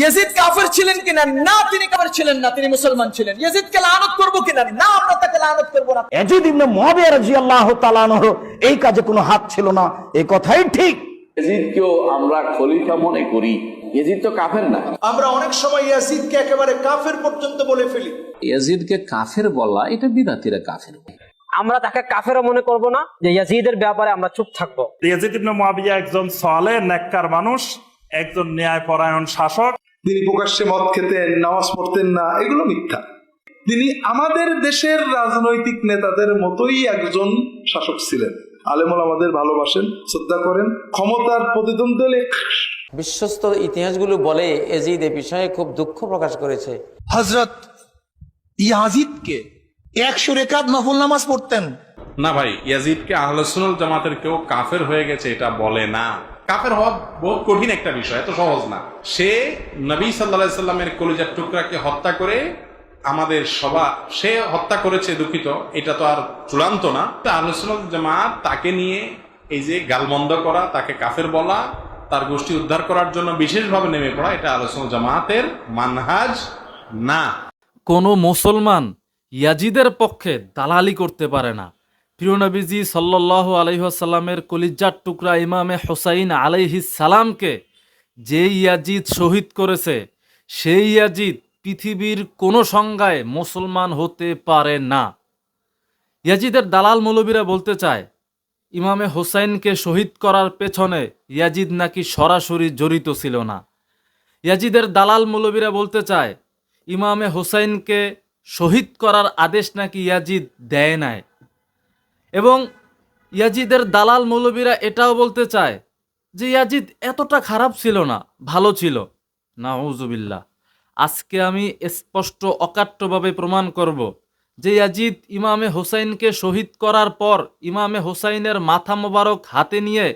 Yazid কাফের ছিলেন কিনা? না তিনি কাফের ছিলেন না তিনি মুসলমান ছিলেন। ইয়াজিদকে লানত করব কিনা? না আমরা তাকে লানত করব না। এজিদ ইবনে মুয়াবিয়া রাদিয়াল্লাহু তাআলা আনহু এই কাজে কোনো হাত ছিল না এই কথাই ঠিক। আমরা খলিফা মনে করি। এজিদ তো কাফের না। আমরা অনেক সময় একেবারে কাফের পর্যন্ত বলে ফেলি। ইয়াজিদকে কাফের বলা এটা বিদাতিরা কাফের। আমরা তাকে কাফেরও মনে করব না যে ইয়াজিদের ব্যাপারে আমরা চুপ থাকব। ইয়াজিদ ইবনে মুয়াবিয়া একজন সালে নেককার মানুষ একজন ন্যায়পরায়ণ শাসক। তিনি প্রকাশ্যে মদ খেতেন নামাজ পড়তেন না এগুলো মিথ্যা। তিনি আমাদের দেশের রাজনৈতিক নেতাদের মতোই একজন শাসক ছিলেন। আলেমুল আমাদের ভালোবাসেন শ্রদ্ধা করেন ক্ষমতার প্রতিদ্বন্দ্বী বিশ্বস্ত ইতিহাসগুলো বলে এজিদ এ বিষয়ে খুব দুঃখ প্রকাশ করেছে। হজরত ইয়াজিদকে একশো রেখাত নফল নামাজ পড়তেন। না ভাই ইয়াজিদকে আহলসুল জামাতের কেউ কাফের হয়ে গেছে এটা বলে না। কাফের হওয়া বহুত কঠিন একটা বিষয়, এত সহজ না। সে নবী সাল্লা সাল্লামের কলিজার টুকরাকে হত্যা করে আমাদের সভা সে হত্যা করেছে দুঃখিত, এটা তো আর চূড়ান্ত না। আহলসুল জামাত তাকে নিয়ে এই যে গালবন্ধ করা, তাকে কাফের বলা, তার গোষ্ঠী উদ্ধার করার জন্য বিশেষভাবে নেমে পড়া, এটা আলোচনা জামাতের মানহাজ না। কোনো মুসলমান ইয়াজিদের পক্ষে দালালি করতে পারে না। প্রিয় নবীজি সাল্লাহ আলহিহাসাল্লামের কলিজার টুকরা ইমামে হোসাইন আলাইহিস সালামকে যে ইয়াজিদ শহীদ করেছে, সেই ইয়াজিদ পৃথিবীর কোনো সংজ্ঞায় মুসলমান হতে পারে না। ইয়াজিদের দালাল মৌলবীরা বলতে চায়, ইমামে হোসাইনকে শহীদ করার পেছনে ইয়াজিদ নাকি সরাসরি জড়িত ছিল না। ইয়াজিদের দালাল মৌলবীরা বলতে চায়, ইমামে হোসাইনকে শহীদ করার আদেশ নাকি ইয়াজিদ দেয় নাই। এবং ইয়াজিদের দালাল মৌলবীরা এটাও বলতে চায় যে ইয়াজিদ এতটা খারাপ ছিল না, ভালো ছিল। না হুজুবিল্লা আজকে আমি স্পষ্ট অকাট্যভাবে প্রমাণ করব যে ইয়াজিদ ইমামে হোসাইনকে শহীদ করার পর ইমামে হোসাইনের মাথা মোবারক হাতে নিয়ে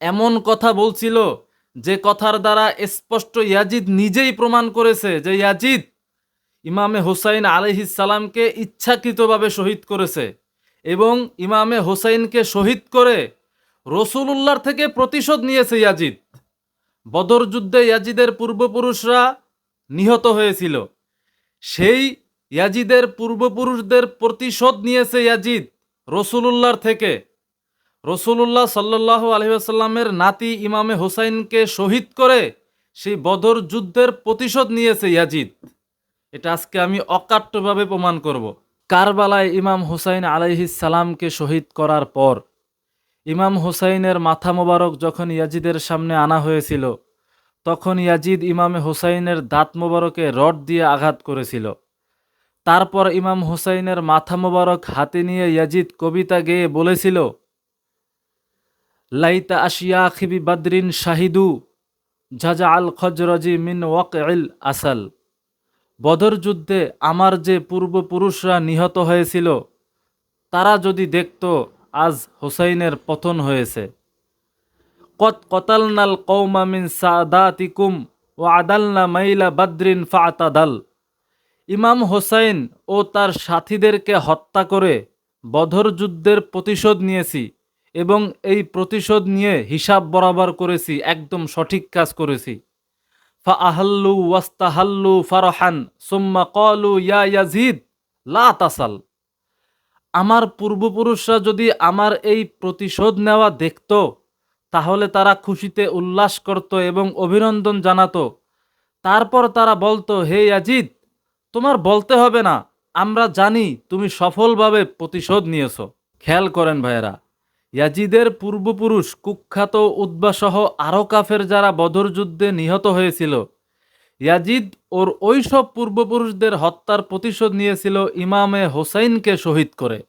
এমন কথা বলছিল যে কথার দ্বারা স্পষ্ট ইয়াজিদ নিজেই প্রমাণ করেছে যে ইয়াজিদ ইমামে হোসাইন আলহিস সালামকে ইচ্ছাকৃতভাবে শহীদ করেছে। এবং ইমামে হোসাইনকে শহীদ করে রসুলুল্লাহর থেকে প্রতিশোধ নিয়েছে ইয়াজিদ। বদর যুদ্ধে ইয়াজিদের পূর্বপুরুষরা নিহত হয়েছিল। সেই ইয়াজিদের পূর্বপুরুষদের প্রতিশোধ নিয়েছে ইয়াজিদ রসুলুল্লাহর থেকে। রসুলুল্লাহ সাল্লাহ আলহিহাসাল্লামের নাতি ইমামে হোসাইনকে শহীদ করে সেই বদর যুদ্ধের প্রতিশোধ নিয়েছে ইয়াজিদ। এটা আজকে আমি অকাট্যভাবে প্রমাণ করব। কারবালায় ইমাম হুসাইন সালামকে শহীদ করার পর, ইমাম হুসাইনের মাথা মোবারক যখন ইয়াজিদের সামনে আনা হয়েছিল, তখন ইয়াজিদ ইমামে হুসাইনের দাঁত মোবারকে রড দিয়ে আঘাত করেছিল। তারপর ইমাম হুসাইনের মাথা মোবারক হাতে নিয়ে ইয়াজিদ কবিতা গেয়ে বলেছিল, লাইতা আশিয়া খিবি বাদরিন শাহিদু ঝাজা আল খজরজি মিন ওয়াক আসাল। বদর যুদ্ধে আমার যে পূর্বপুরুষরা নিহত হয়েছিল, তারা যদি দেখত আজ হোসাইনের পতন হয়েছে। কত কতালনাল কৌমামিন সাদাতিকুম ও আদালনা মাইলা বাদ্রিন ফাতাদাল। ইমাম হোসাইন ও তার সাথীদেরকে হত্যা করে বধর যুদ্ধের প্রতিশোধ নিয়েছি এবং এই প্রতিশোধ নিয়ে হিসাব বরাবর করেছি, একদম সঠিক কাজ করেছি। ফাআহাল্লু ওয়াস্তাহাল্লু ফারহান, সুম্মা কলু ইয়া ইয়াজিদ লা আমার পূর্বপুরুষরা যদি আমার এই প্রতিশোধ নেওয়া দেখত, তাহলে তারা খুশিতে উল্লাস করত এবং অভিনন্দন জানাতো। তারপর তারা বলতো, হে ইয়াজিদ তোমার বলতে হবে না, আমরা জানি তুমি সফলভাবে প্রতিশোধ নিয়েছো। খেয়াল করেন ভাইয়েরা ইয়াজিদের পূর্বপুরুষ কুখ্যাত উদ্বাসহ আরও কাফের যারা বদর যুদ্ধে নিহত হয়েছিল। ইয়াজিদ ওর ওই সব পূর্বপুরুষদের হত্যার প্রতিশোধ নিয়েছিল ইমামে হোসাইনকে শহীদ করে।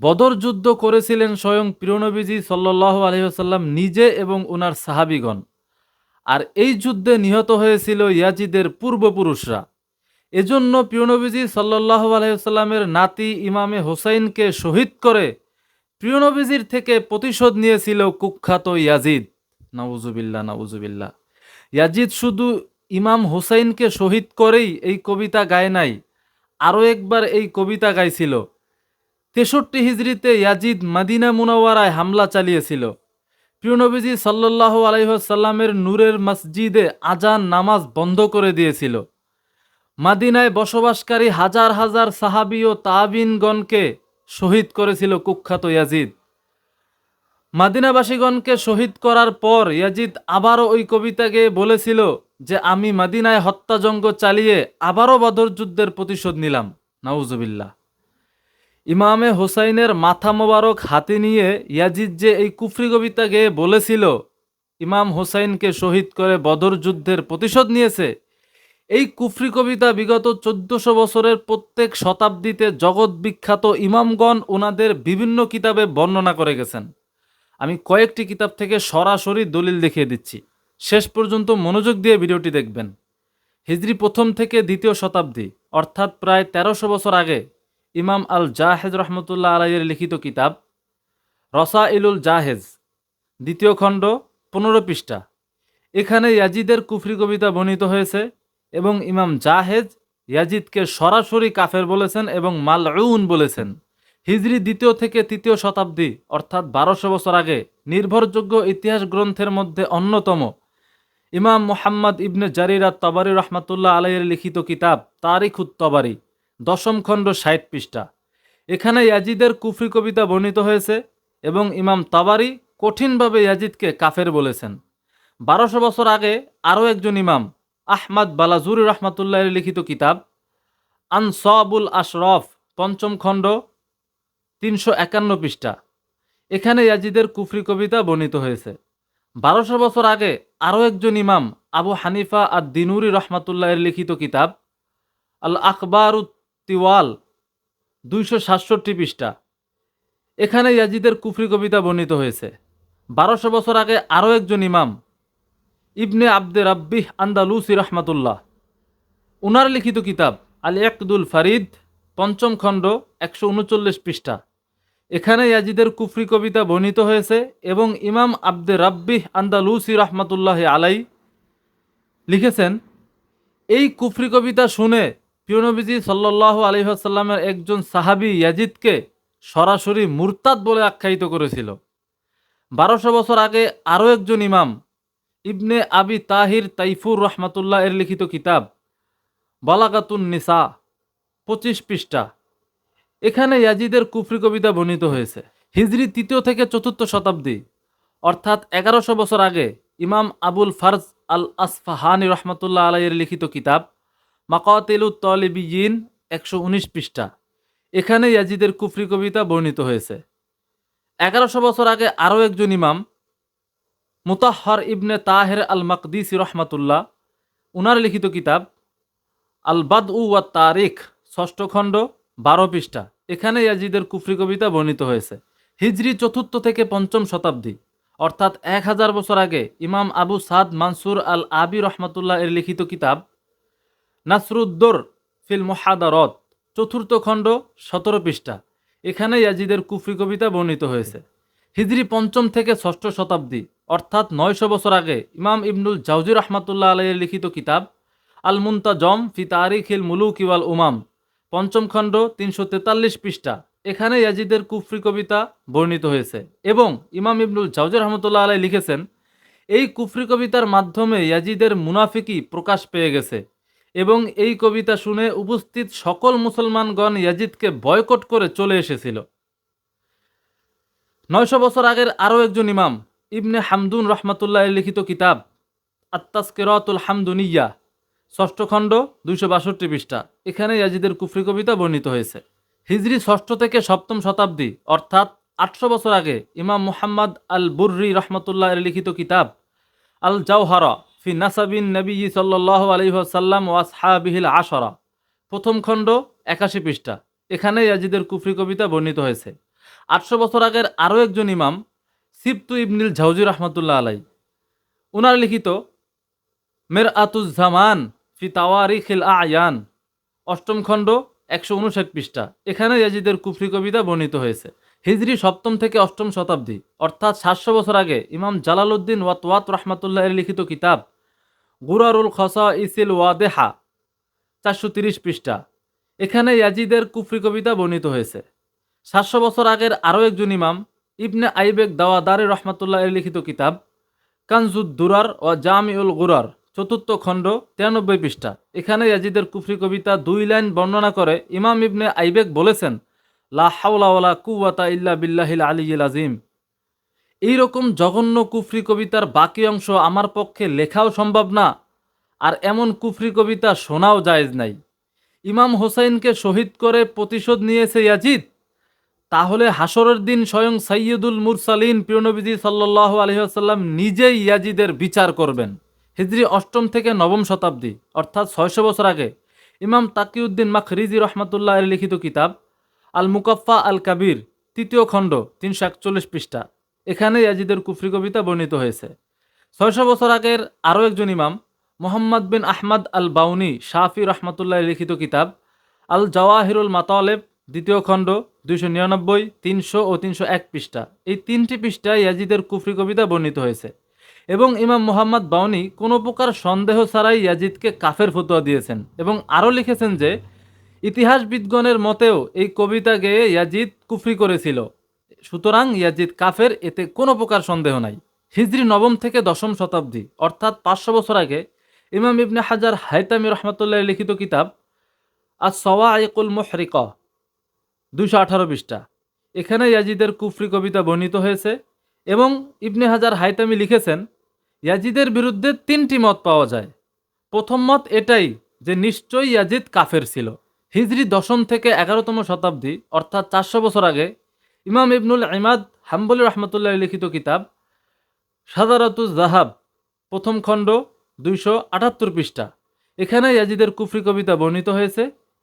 বদর যুদ্ধ করেছিলেন স্বয়ং প্রিয়নবীজি সাল্লাহ আলহিহাসাল্লাম নিজে এবং ওনার সাহাবিগণ। আর এই যুদ্ধে নিহত হয়েছিল ইয়াজিদের পূর্বপুরুষরা। এজন্য প্রিয়নবীজি সাল্লাহ আলহিহাল্লামের নাতি ইমামে হোসাইনকে শহীদ করে প্রিয়নবীজির থেকে প্রতিশোধ নিয়েছিল কুখ্যাত ইয়াজিদ। নাউজুবিল্লা নাউজুবিল্লা ইয়াজিদ শুধু ইমাম হোসাইনকে শহীদ করেই এই কবিতা গায় নাই, আরও একবার এই কবিতা গাইছিল। তেষট্টি হিজড়িতে ইয়াজিদ মাদিনা মুনাওয়ারায় হামলা চালিয়েছিল। প্রিয় নবীজি সাল্লাহ আলাইসাল্লামের নূরের মসজিদে আজান নামাজ বন্ধ করে দিয়েছিল। মাদিনায় বসবাসকারী হাজার হাজার সাহাবি ও তাবিনগণকে শহীদ করেছিল কুখ্যাত ইয়াজিদ। মাদিনাবাসীগণকে শহীদ করার পর ইয়াজিদ আবারও ওই কবিতাকে বলেছিল যে, আমি মাদিনায় হত্যাযজ্ঞ চালিয়ে আবারও বদর যুদ্ধের প্রতিশোধ নিলাম। নাউজুবিল্লাহ। ইমামে হোসাইনের মাথা মোবারক হাতে নিয়ে ইয়াজিদ যে এই কুফরি কবিতা গেয়ে বলেছিল, ইমাম হোসাইনকে শহীদ করে বদর যুদ্ধের প্রতিশোধ নিয়েছে এই কুফরি কবিতা বিগত চোদ্দশো বছরের প্রত্যেক শতাব্দীতে জগৎ বিখ্যাত ইমামগণ ওনাদের বিভিন্ন কিতাবে বর্ণনা করে গেছেন। আমি কয়েকটি কিতাব থেকে সরাসরি দলিল দেখিয়ে দিচ্ছি। শেষ পর্যন্ত মনোযোগ দিয়ে ভিডিওটি দেখবেন। হিজরি প্রথম থেকে দ্বিতীয় শতাব্দী, অর্থাৎ প্রায় তেরোশো বছর আগে, ইমাম আল জাহেজ রহমতুল্লাহ আলাইয়ের লিখিত কিতাব রসা ইলুল জাহেজ, দ্বিতীয় খণ্ড, পনেরো পৃষ্ঠা। এখানে ইয়াজিদের কুফরি কবিতা বর্ণিত হয়েছে। এবং ইমাম জাহেজ ইয়াজিদকে সরাসরি কাফের বলেছেন এবং মালউন বলেছেন। হিজরি দ্বিতীয় থেকে তৃতীয় শতাব্দী, অর্থাৎ বারোশো বছর আগে, নির্ভরযোগ্য ইতিহাস গ্রন্থের মধ্যে অন্যতম। ইমাম মোহাম্মদ ইবনে জারিরা তবারি রহমাতুল্লাহ আলাইয়ের লিখিত কিতাব তারিখুত তবারি দশম খণ্ড ষাট পৃষ্ঠা। এখানে ইয়াজিদের কুফরি কবিতা বর্ণিত হয়েছে এবং ইমাম তাবারি কঠিনভাবে ইয়াজিদকে কাফের বলেছেন। বারোশো বছর আগে আরও একজন ইমাম আহমাদ বালাজুরি রহমাতুল্লাহের লিখিত কিতাব, আনসাবুল আশরফ, পঞ্চম খণ্ড, তিনশো একান্ন পৃষ্ঠা। এখানে ইয়াজিদের কুফরি কবিতা বর্ণিত হয়েছে। বারোশো বছর আগে আরও একজন ইমাম, আবু হানিফা আর দিনুরি রহমাতুল্লাহের লিখিত কিতাব আল আকবর তিওয়াল দুইশো সাতষট্টি পৃষ্ঠা। এখানে ইয়াজিদের কুফরি কবিতা বর্ণিত হয়েছে। বারোশো বছর আগে আরও একজন ইমাম ইবনে আব্দে রাব্বিহ আন্দালুসি রহমাতুল্লাহ। উনার লিখিত কিতাব আল একদুল ফারিদ, পঞ্চম খণ্ড, একশো উনচল্লিশ পৃষ্ঠা। এখানে ইয়াজিদের কুফরি কবিতা বর্ণিত হয়েছে এবং ইমাম আব্দে রাব্বিহ আন্দালুসি রহমাতুল্লাহ আলাই লিখেছেন, এই কুফরি কবিতা শুনে পিয়নবিজি সাল্লাহ আলহিহাসাল্লামের একজন সাহাবি ইয়াজিদকে সরাসরি মুরতাদ বলে আখ্যায়িত করেছিল। বারোশো বছর আগে আরও একজন ইমাম ইবনে আবি তাহির তাইফুর রহমাতুল্লাহ এর লিখিত কিতাব, বালাগাতুন নিসা, পঁচিশ পৃষ্ঠা। এখানে ইয়াজিদের কুফরি কবিতা বর্ণিত হয়েছে। হিজরি তৃতীয় থেকে চতুর্থ শতাব্দী, অর্থাৎ এগারোশো বছর আগে ইমাম আবুল ফারজ আল আসফাহানি রহমতুল্লাহ আলাইয়ের লিখিত কিতাব, মাকাতিলু তলিবিয়িন একশো উনিশ পৃষ্ঠা। এখানে ইয়াজিদের কুফরি কবিতা বর্ণিত হয়েছে। এগারোশো বছর আগে আরও একজন ইমাম মুতাহর ইবনে তাহের আল মাকদিসি রহমাতুল্লাহ। উনার লিখিত কিতাব আল বাদ উ ওয়া তারিখ, ষষ্ঠ খণ্ড, বারো পৃষ্ঠা। এখানে ইয়াজিদের কুফরি কবিতা বর্ণিত হয়েছে। হিজরি চতুর্থ থেকে পঞ্চম শতাব্দী, অর্থাৎ এক হাজার বছর আগে ইমাম আবু সাদ মানসুর আল আবি রহমাতুল্লাহ এর লিখিত কিতাব নাসরুদ্দোর ফিল মোহাদারত, চতুর্থ খণ্ড, সতেরো পৃষ্ঠা। এখানে ইয়াজিদের কুফরি কবিতা বর্ণিত হয়েছে। হিজরি পঞ্চম থেকে ষষ্ঠ শতাব্দী অর্থাৎ নয়শো বছর আগে ইমাম ইবনুল জাউজি রহমাতুল্লাহ আলাইয়ের লিখিত কিতাব আল মুন্তাজম ফি তারিখিল মুলুক ইওয়াল উমাম, পঞ্চম খণ্ড তিনশো তেতাল্লিশ পৃষ্ঠা। এখানে ইয়াজিদের কুফরি কবিতা বর্ণিত হয়েছে। এবং ইমাম ইবনুল জাউজি রহমতুল্লাহ আলাই লিখেছেন, এই কুফরি কবিতার মাধ্যমে ইয়াজিদের মুনাফিকি প্রকাশ পেয়ে গেছে। এবং এই কবিতা শুনে উপস্থিত সকল মুসলমানগণ ইয়াজিদকে বয়কট করে চলে এসেছিল। নয়শো বছর আগের আরও একজন ইমাম ইবনে হামদুন রহমাতুল্লাহ লিখিত কিতাব আত্মাসকেরাতুল হামদুনিয়া, ষষ্ঠ খণ্ড, দুইশো বাষট্টি পৃষ্ঠা। এখানে ইয়াজিদের কুফরি কবিতা বর্ণিত হয়েছে। হিজরি ষষ্ঠ থেকে সপ্তম শতাব্দী, অর্থাৎ আটশো বছর আগে, ইমাম মুহাম্মদ আল বুর্রি রহমতুল্লাহ লিখিত কিতাব আল জাওহারা ফি নাসাবিন নবী সাল্লাহ আলহিহাসাল্লাম ওয়াসহাবিহিল আশরা প্রথম খণ্ড, একাশি পৃষ্ঠা। এখানে ইয়াজিদের কুফরি কবিতা বর্ণিত হয়েছে। আটশো বছর আগের আরও একজন ইমাম সিবতু ইবনিল ঝাউজি রহমতুল্লাহ আলাই উনার লিখিত মের আতুজ্জামান ফি তাওয়ারিখিল আয়ান, অষ্টম খণ্ড একশো উনষাট পৃষ্ঠা। এখানে ইয়াজিদের কুফরি কবিতা বর্ণিত হয়েছে। হিজরি সপ্তম থেকে অষ্টম শতাব্দী, অর্থাৎ সাতশো বছর আগে ইমাম জালালউদ্দিন ওয়াতওয়াত রহমাতুল্লাহ এর লিখিত কিতাব গুরারুল খসা ইসিল ওয়াদেহা, চারশো তিরিশ পৃষ্ঠা। এখানে ইয়াজিদের কুফরি কবিতা বর্ণিত হয়েছে। সাতশো বছর আগের আরও একজন ইমাম ইবনে আইবেক দাওয়াদারে রহমাতুল্লাহ এর লিখিত কিতাব, কানজুদ দুরার ও জামিউল গুরার চতুর্থ খণ্ড তিরানব্বই পৃষ্ঠা। এখানে ইয়াজিদের কুফরি কবিতা দুই লাইন বর্ণনা করে ইমাম ইবনে আইবেক বলেছেন, লা হাওলা ওয়ালা কুওয়াতা ইল্লা বিল্লাহিল আলিয়িল আজিম এইরকম জঘন্য কুফরি কবিতার বাকি অংশ আমার পক্ষে লেখাও সম্ভব না, আর এমন কুফরি কবিতা শোনাও জায়েজ নাই। ইমাম হোসাইনকে শহীদ করে প্রতিশোধ নিয়েছে ইয়াজিদ? তাহলে হাসরের দিন স্বয়ং সাইয়দুল মুরসালিন প্রিয়নবীজি সাল্লাহ আলহিহাসাল্লাম নিজেই ইয়াজিদের বিচার করবেন। হিজরি অষ্টম থেকে নবম শতাব্দী, অর্থাৎ ছয়শো বছর আগে। ইমাম তাকিউদ্দিন মাখরিজি রহমতুল্লাহ এর লিখিত কিতাব আল মুকাফা আল কাবির তৃতীয় খণ্ড, তিনশো একচল্লিশ পৃষ্ঠা। এখানে ইয়াজিদের কুফরি কবিতা বর্ণিত হয়েছে। ছয়শো বছর আগের আরও একজন ইমাম, মোহাম্মদ বিন আহমদ আল বাউনি শাফি রহমতুল্লাহ লিখিত কিতাব আল জওয়াহিরুল মাতালেব দ্বিতীয় খণ্ড, দুইশো নিরানব্বই, তিনশো ও তিনশো এক পৃষ্ঠা। এই তিনটি পৃষ্ঠায় ইয়াজিদের কুফরি কবিতা বর্ণিত হয়েছে। এবং ইমাম মোহাম্মদ বাউনি কোনো প্রকার সন্দেহ ছাড়াই ইয়াজিদকে কাফের ফতোয়া দিয়েছেন এবং আরও লিখেছেন যে, ইতিহাসবিদগণের মতেও এই কবিতা গেয়ে ইয়াজিদ কুফরি করেছিল। সুতরাং ইয়াজিদ কাফের, এতে কোনো প্রকার সন্দেহ নাই। হিজরি নবম থেকে দশম শতাব্দী, অর্থাৎ পাঁচশো বছর আগে, ইমাম ইবনে হাজার হাইতামি রহমতুল্লাহ লিখিত কিতাব আর সওয়া আইকুল মোহরিক। দুইশো আঠারো পৃষ্ঠা। এখানে ইয়াজিদের কুফরি কবিতা বর্ণিত হয়েছে এবং ইবনে হাজার হাইতামি লিখেছেন, ইয়াজিদের বিরুদ্ধে তিনটি মত পাওয়া যায়। প্রথম মত এটাই যে নিশ্চয়ই ইয়াজিদ কাফের ছিল। হিজরি দশম থেকে এগারোতম শতাব্দী, অর্থাৎ চারশো বছর আগে, ইমাম ইবনুল ইমাদ হাম্বলি রহমতুল্লাহ লিখিত কিতাব সাদারাতুজ জাহাব প্রথম খণ্ড, দুইশো আটাত্তর পৃষ্ঠা। এখানে ইয়াজিদের কুফরি কবিতা বর্ণিত হয়েছে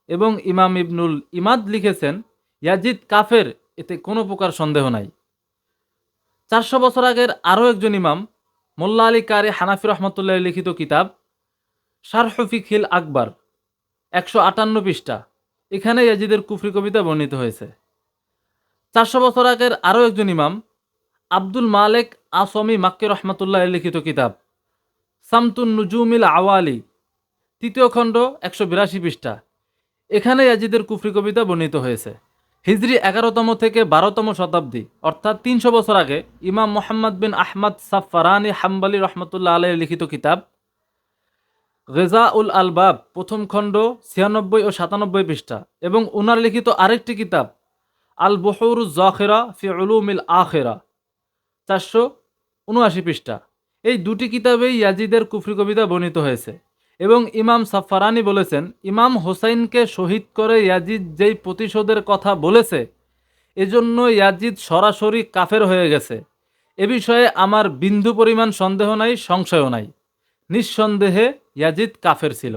এবং ইমাম ইবনুল ইমাদ লিখেছেন ইয়াজিদ কাফের, এতে কোনো প্রকার সন্দেহ নাই। চারশো বছর আগের আরও একজন ইমাম, মোল্লা আলী কারি হানাফি রহমতুল্লাহ লিখিত কিতাব শারহফিখিল আকবর, একশো আটান্ন পৃষ্ঠা। এখানে ইয়াজিদের কুফরি কবিতা বর্ণিত হয়েছে। চারশো বছর আগের আরও একজন ইমাম, আব্দুল মালেক আসমি মাক্কি রহমতুল্লাহ লিখিত কিতাব, সামতুন নুজুমিল আওয়ালি, তৃতীয় খণ্ড একশো বিরাশি পৃষ্ঠা। এখানে ইয়াজিদের কুফরি কবিতা বর্ণিত হয়েছে। হিজরি এগারোতম থেকে বারোতম শতাব্দী, অর্থাৎ তিনশো বছর আগে ইমাম মোহাম্মদ বিন আহমদ সাফারানি হাম্বালি রহমতুল্লাহ আলাই লিখিত কিতাব গেজা উল আলবাব, প্রথম খণ্ড ছিয়ানব্বই ও সাতানব্বই পৃষ্ঠা, এবং উনার লিখিত আরেকটি কিতাব আল বহর জখেরা ফি উলুমিল আখেরা, চারশো উনআশি পৃষ্ঠা। এই দুটি কিতাবেই ইয়াজিদের কুফরি কবিতা বর্ণিত হয়েছে। এবং ইমাম সাফারানি বলেছেন, ইমাম হোসাইনকে শহীদ করে ইয়াজিদ যেই প্রতিশোধের কথা বলেছে, এজন্য ইয়াজিদ সরাসরি কাফের হয়ে গেছে। এ বিষয়ে আমার বিন্দু পরিমাণ সন্দেহ নাই, সংশয়ও নাই। নিঃসন্দেহে ইয়াজিদ কাফের ছিল।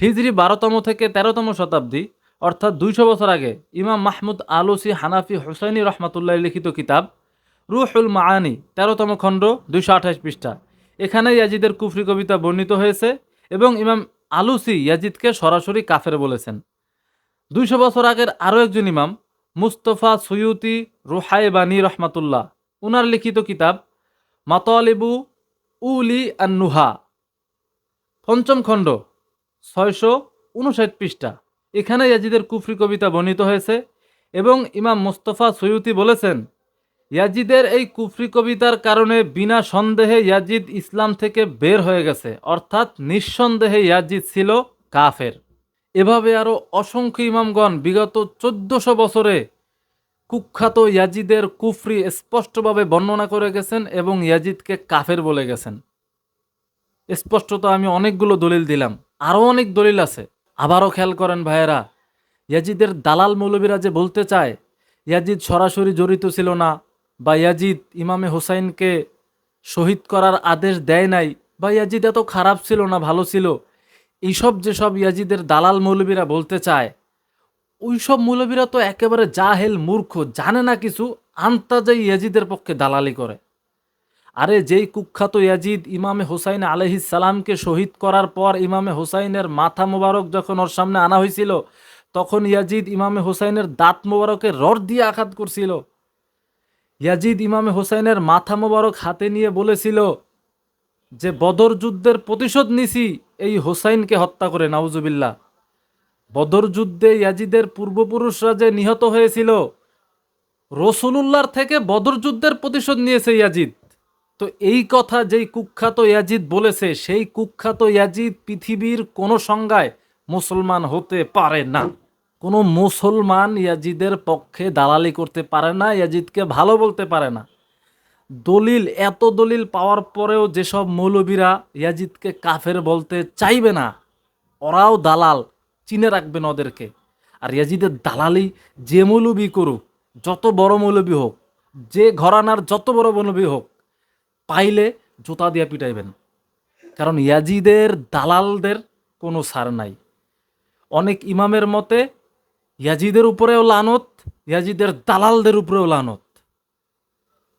হিজরি বারোতম থেকে তেরোতম শতাব্দী, অর্থাৎ দুইশো বছর আগে, ইমাম মাহমুদ আলুসি হানাফি হোসাইনি রহমাতুল্লাহ লিখিত কিতাব, রুহুল মাআনি তেরোতম খণ্ড, দুইশো আঠাশ পৃষ্ঠা। এখানে ইয়াজিদের কুফরি কবিতা বর্ণিত হয়েছে। এবং ইমাম আলুসি ইয়াজিদকে সরাসরি কাফের বলেছেন। দুইশো বছর আগের আরও একজন ইমাম, মুস্তফা সৈয়ুতি রুহাইবানি রহমাতুল্লাহ, উনার লিখিত কিতাব মাতলিবু উলি আন্নুহা, পঞ্চম খণ্ড, ছয়শো উনষাট পৃষ্ঠা। এখানে ইয়াজিদের কুফরি কবিতা বর্ণিত হয়েছে এবং ইমাম মুস্তফা সৈয়ুতি বলেছেন ইয়াজিদের এই কুফরি কবিতার কারণে বিনা সন্দেহে ইয়াজিদ ইসলাম থেকে বের হয়ে গেছে। অর্থাৎ নিঃসন্দেহে ইয়াজিদ ছিল কাফের। এভাবে আরও অসংখ্য ইমামগণ বিগত চোদ্দশো বছরে কুখ্যাত ইয়াজিদের কুফরি স্পষ্টভাবে বর্ণনা করে গেছেন এবং ইয়াজিদকে কাফের বলে গেছেন। স্পষ্টত আমি অনেকগুলো দলিল দিলাম। আরও অনেক দলিল আছে। আবারও খেয়াল করেন ভাইয়েরা, ইয়াজিদের দালাল মৌলবীরা যে বলতে চায়, ইয়াজিদ সরাসরি জড়িত ছিল না। বা ইয়াজিদ ইমামে হোসাইনকে শহীদ করার আদেশ দেয় নাই। বা ইয়াজিদ এত খারাপ ছিল না, ভালো ছিল। এইসব যেসব ইয়াজিদের দালাল মৌলবীরা বলতে চায়, ওইসব মৌলবীরা তো একেবারে জাহেল, মূর্খ, জানে না কিছু, আন্তাজাই ইয়াজিদের পক্ষে দালালি করে। আরে যেই কুখ্যাত ইয়াজিদ ইমামে হোসাইন আলহিস সালামকে শহীদ করার পর ইমামে হোসাইনের মাথা মোবারক যখন ওর সামনে আনা হয়েছিল, তখন ইয়াজিদ ইমামে হোসাইনের দাঁত মোবারকের রড দিয়ে আঘাত করছিল। ইয়াজিদ ইমামে হোসাইনের মাথা মোবারক হাতে নিয়ে বলেছিল যে, বদর যুদ্ধের প্রতিশোধ নিছি, এই হোসাইনকে হত্যা করে নাউজুবিল্লা বদর যুদ্ধে ইয়াজিদের পূর্বপুরুষরা যে নিহত হয়েছিল, রসুলুল্লাহর থেকে বদর যুদ্ধের প্রতিশোধ নিয়েছে ইয়াজিদ। তো এই কথা যেই কুখ্যাত ইয়াজিদ বলেছে, সেই কুখ্যাত ইয়াজিদ পৃথিবীর কোনো সংজ্ঞায় মুসলমান হতে পারে না। কোনো মুসলমান ইয়াজিদের পক্ষে দালালি করতে পারে না, ইয়াজিদকে ভালো বলতে পারে না। দলিল, এত দলিল পাওয়ার পরেও যেসব মৌলবীরা ইয়াজিদকে কাফের বলতে চাইবে না, ওরাও দালাল, চিনে রাখবেন ওদেরকে। আর ইয়াজিদের দালালি যে মৌলবি করুক, যত বড় মৌলবি হোক, যে ঘরানার যত বড় মৌলবী হোক, পাইলে জুতা দিয়ে পিটাইবেন। কারণ ইয়াজিদের দালালদের কোনো সার নাই। অনেক ইমামের মতে ইয়াজিদের উপরেও লানত, ইয়াজিদের দালালদের উপরেও লানত।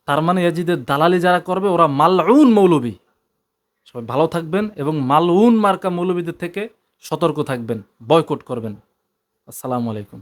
তার মানে ইয়াজিদের দালালি যারা করবে, ওরা মালউন মৌলবী। সবাই ভালো থাকবেন এবং মালউন মার্কা মৌলবীদের থেকে সতর্ক থাকবেন, বয়কট করবেন। আসসালামু আলাইকুম।